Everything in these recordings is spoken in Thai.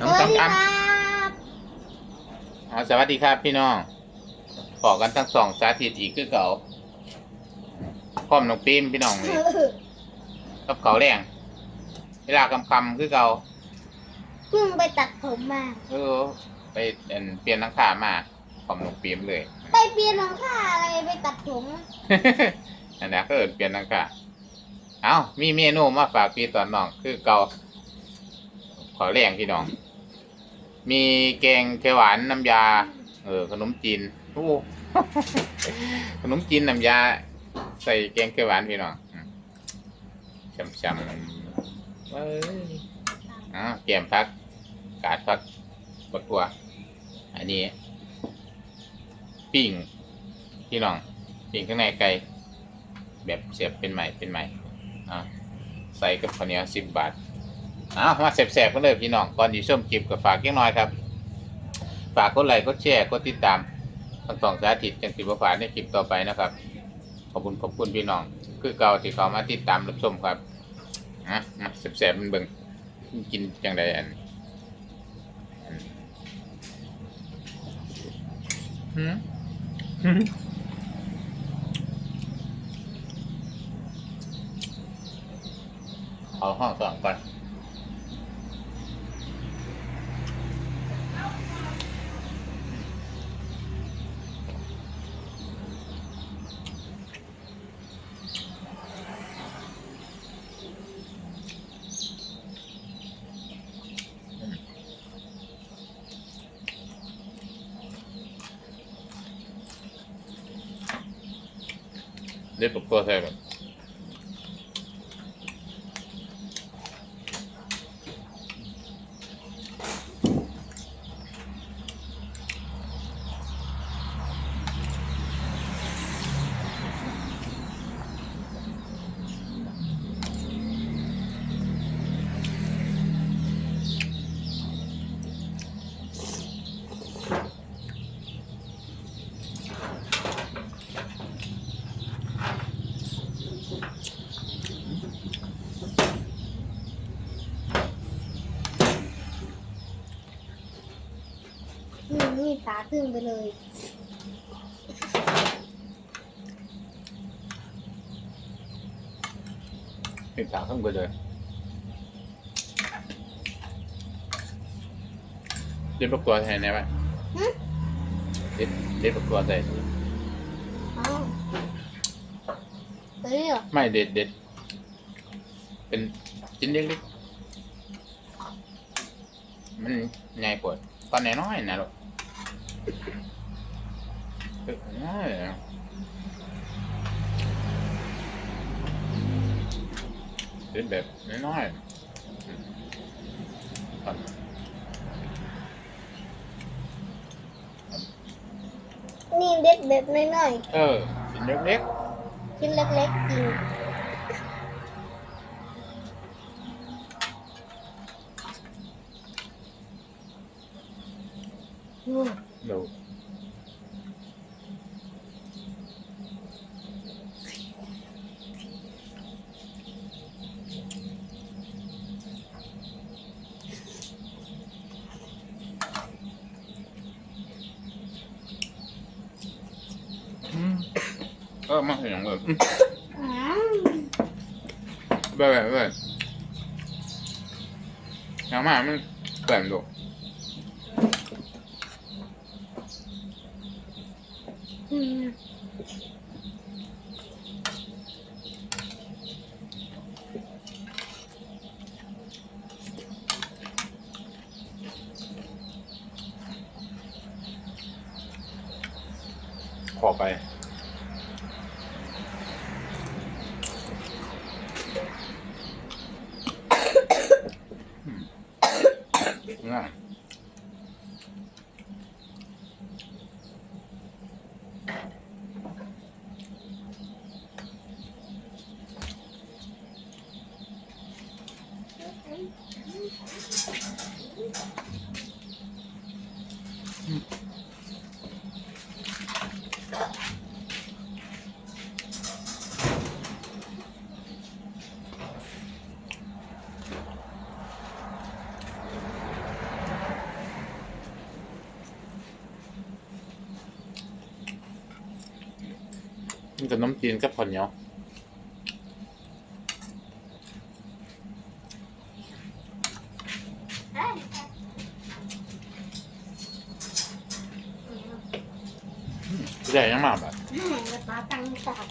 น้องสวัสดีคำคครับำอ๋อสวัสดีครับพี่น้องขอกันทั้งสองสาธิตอีกคือเก่าพร้อมน้องปิมพี่น้องนี่กับเขาวแรงเวลากำคำๆคือเก่าเพิ่งไปตัดผมมาเออ ไปเอิ่นเปลี่ยนนังขามาพร้อมน้องปิมเลย ไปเปลี่ยนรองเท้าอะไรไปตัดผมอันนี้ก็เอินเปลี่ยนนังขาเอ้ามีเมนูมาฝากพี่ตอนน้องคือเก่าขอแรงพี่น้อง มีแกงเขียวหวานน้ำยา เออขนมจีนโอ้ขนมจีนน้ำยา ใส่แกงเขียวหวานพี่น้องอืมช้ำๆเอ้ยอ้าวแกมพัก กาดพักบักตัว อันนี้ปิ้งพี่น้องปิ้งข้างในไก่แบบเสียบเป็นใหม่เป็นใหม่อ่าใส่กับข้าวเหนียวสิบบาท อ้าวมาแสบๆกันเลยพี่น้องก่อนที่ชมคลิปก็ฝากเล็กน้อยครับ ฝากกดไลค์กดแชร์กดติดตามทั้งสองสาธิตจังสิบฝากในคลิปต่อไปนะครับ ขอบคุณขอบคุณพี่น้อง คือเก่าที่เขามาติดตามรับชมครับอะมาแสบๆมันเบิ่งกินจังใดอันอันหืมหืมเอาห้อ เด็ดปกตัวใส่แบ บนี่นี่ตาตึงไปเลย ปิดปากข้างบนเลยเด็ดปกตัวใส่ไหนไหมหึ เด็ดเด็ดปกตัวใส่อ๋อตัวนี้เหรอไม่เด็ดเด็ดเป็นชิ้นเล็กๆมันใหญ่กว่าตอนน้อยๆนะลูก เอ้ยน้อยอะเด็ดแบบน้อยๆอืม ครับนี่เด็ดแบบน้อย เออชิ้นเล็ก ๆชิ้นเล็กๆจริงโอ้ ๆดู อืมเออมาเห็นอย่างเลยอืม อืม แบบแบบแบบอย่างมากมันเปิดดู อืม ขอ ไปอืมง่าย กับน้ำจีนกับข้าวเหนียวเอ้ยใหญ่ยังมากแบบแม่กระตาตังตัด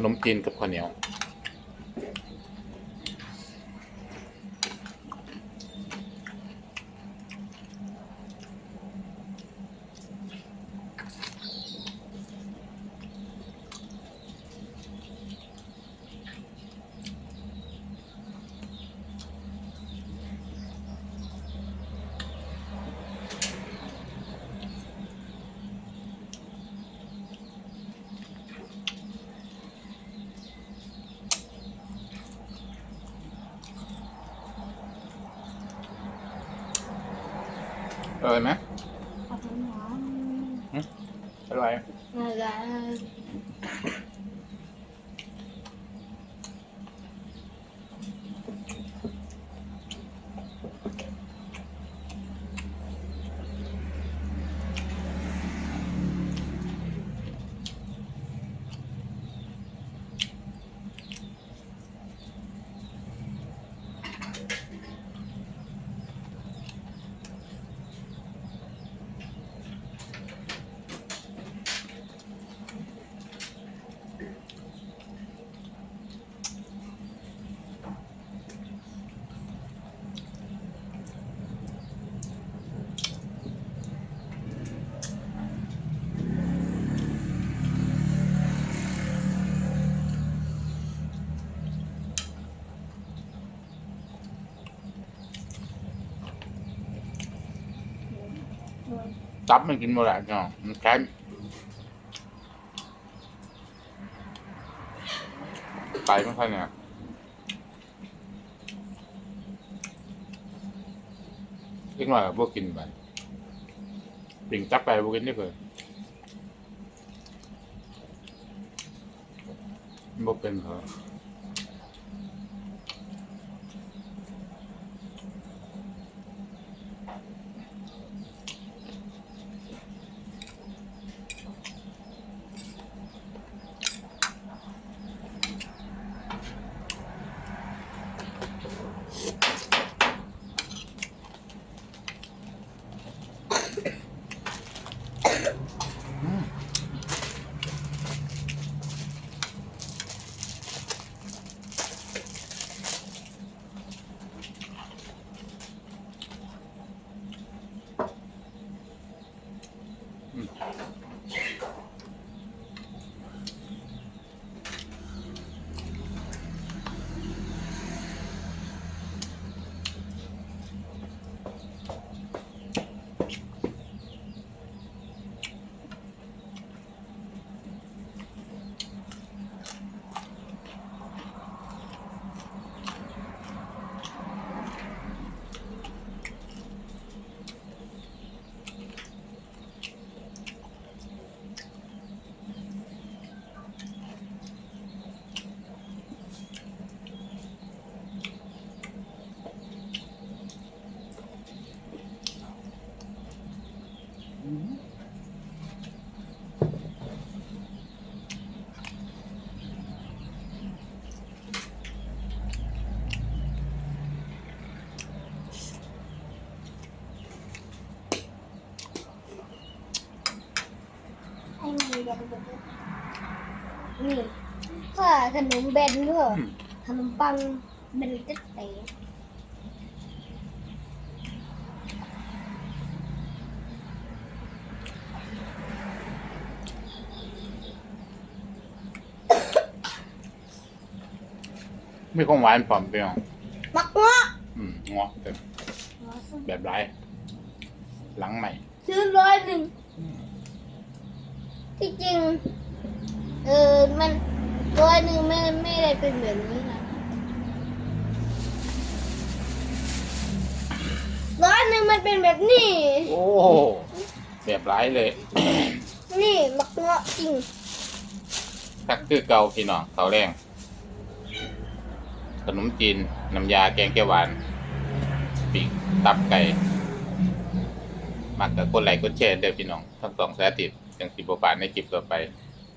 ขนมจีนกับข้าวเหนียว ร่อยไหมขอบคุณหมออร่อย ตับมันกินหมดแหละเนาะมันแค่ไปไม่ค่อยเนี่ยอีกหน่อยก็พวกกินไปปิ่งจับไปพวกกินได้เลยบ่เป็นเหรอ ให้มีแบนเบอร์นี่ก็ขนมแบนด้วยอืมขนมปังแบนเต๊ะไม่คงหวานผอมเปรี้ยวมักเงาะอืมงอแต่แบบไรหลังใหม่ ซื้อร้อยหนึ่ง ที่จริง เออมันร้อยหนึ่งไม่ไม่ได้เป็นแบบนี้นะร้อยหนึ่งมันเป็นแบบนี้ โอ้แบบไรเลย นี่มักเงาะจริงทักคือเกาพี่น้องเขาวแรงขนมจีนน้ำยาแกงเขียวหวานปีกตับไก่มักกับคนไหลค์คนแชร์เด้อพี่น้องทั้งสองสายติด จังสิบปานในคลิปต่อไป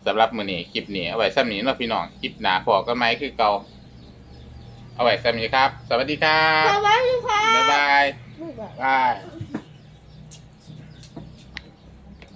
สำหรับมื้อนี้คลิปนี้เอาไว้ซ้ำนี้เนาะพี่น้องคลิปหน้าพอกันไหมคือเก่าเอาไว้ซ้ำนี้ครับ สวัสดีครัสบวัสดีค่ะบ๊ายบาย บ๊ายบายบาย